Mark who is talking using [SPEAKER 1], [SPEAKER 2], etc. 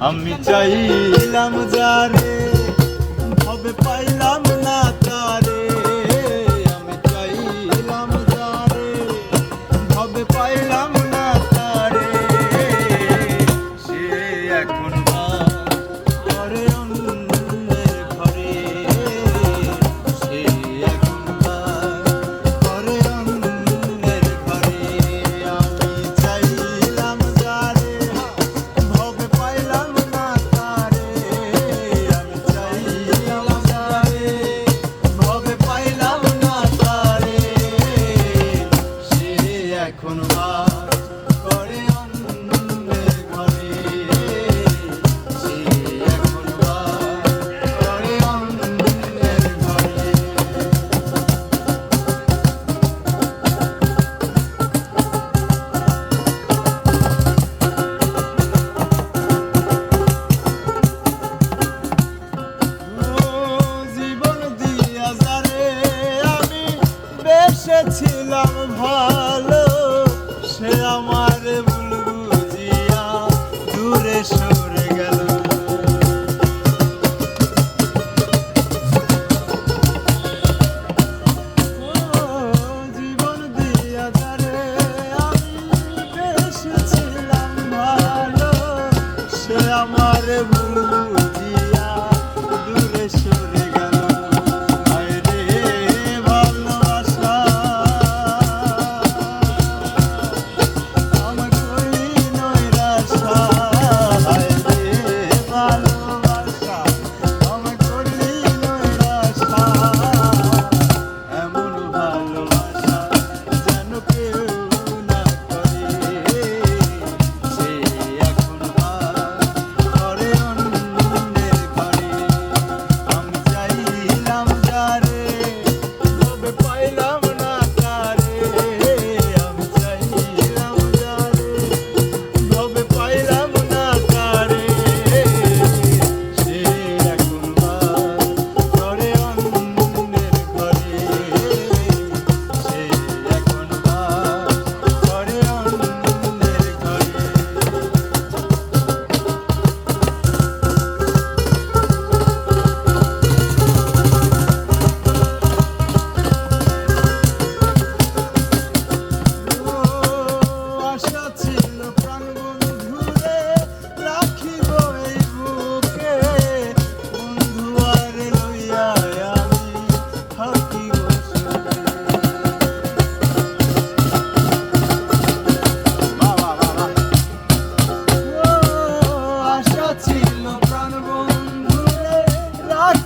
[SPEAKER 1] আমি চাইলাম যারে হবে পাইলাম এখন বাস amar.